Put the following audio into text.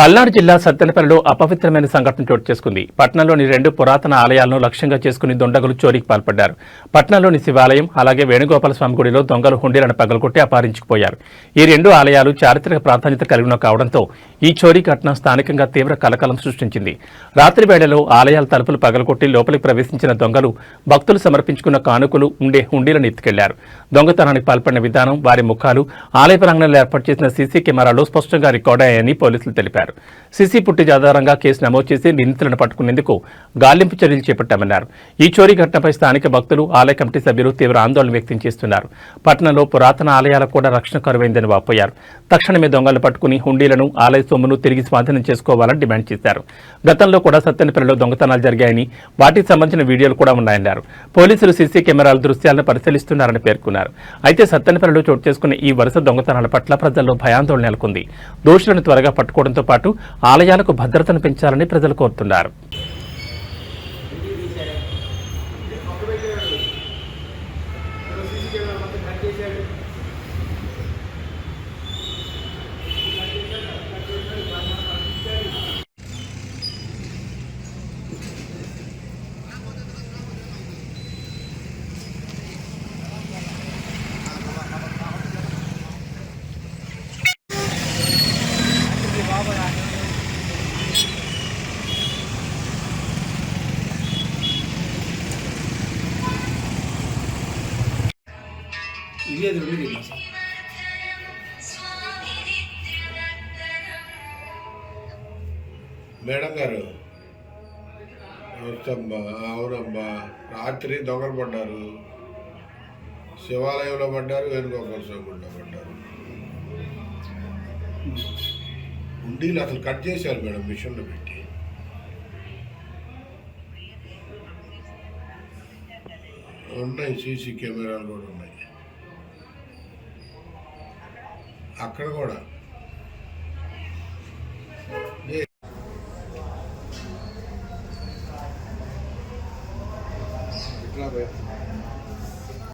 పల్నాడు జిల్లా సత్తెనపల్లిలో అపవిత్రమైన సంఘటన చోటు చేసుకుంది. పట్టణంలోని రెండు పురాతన ఆలయాలను లక్ష్యంగా చేసుకుని దొండగులు చోరీకి పాల్పడ్డారు. పట్టణంలోని శివాలయం అలాగే వేణుగోపాల స్వామి గుడిలో దొంగలు హుండీలను పగలగొట్టి అపహరించుకుపోయారు. ఈ రెండు ఆలయాలు చారిత్రక ప్రాధాన్యత కలిగిన కావడంతో ఈ చోరీ ఘటన స్థానికంగా తీవ్ర కలకలం సృష్టించింది. రాత్రి వేళలో ఆలయాల తలుపులు పగలగొట్టి లోపలికి ప్రవేశించిన దొంగలు భక్తులు సమర్పించుకున్న కానుకలు ఉండే హుండీలను ఎత్తుకెళ్ళారు. దొంగతనానికి పాల్పడిన విధానం వారి ముఖాలు ఆలయ ప్రాంగణంలో ఏర్పాటు చేసిన సీసీ కెమెరాలో స్పష్టంగా రికార్డయ్యాయని పోలీసులు తెలిపారు. సీసీ ఫుటేజ్ ఆధారంగా కేసు నమోదు చేసి నిందితులను పట్టుకునేందుకు గాలింపు చర్యలు చేపట్టామన్నారు. ఈ చోరీ ఘటనపై స్థానిక భక్తులు ఆలయ కమిటీ సభ్యులు తీవ్ర ఆందోళన వ్యక్తం చేస్తున్నారు. పట్టణంలో పురాతన ఆలయాలకు కూడా రక్షణ కరువైందని వాపోయారు. తక్షణమే దొంగలు పట్టుకుని హుండీలను ఆలయ సొమ్మును తిరిగి స్వాధీనం చేసుకోవాలని డిమాండ్ చేశారు. గతంలో కూడా సత్తెనపల్లిలో దొంగతనాలు జరిగాయని వాటికి సంబంధించిన వీడియోలు కూడా ఉన్నాయన్నారు. పోలీసులు సీసీ కెమెరాల దృశ్యాలను పరిశీలిస్తున్నారని పేర్కొన్నారు. అయితే సత్తెనపల్లిలో చోటు చేసుకున్న ఈ వరుస దొంగతనాల పట్ల ప్రజల్లో భయాందోళన నెలకొంది. దోషులను త్వరగా పట్టుకోవడంతో పాటు ఆలయాలకు భద్రతను పెంచాలని ప్రజలు కోరుతున్నారు ఇవి అది రెండు సార్. మేడం గారు నమస్తమ్మా అవునమ్మా రాత్రి దొంగలు పడ్డారు. శివాలయంలో పడ్డారు వేణుగోపాల స్వామి గుడిలో పడ్డారు. ఉండీలు అసలు కట్ చేశారు మేడం మిషన్లో పెట్టి. ఉన్నాయి సీసీ కెమెరాలు కూడా ఉన్నాయి. అక్కడ కూడా. ఇట్లా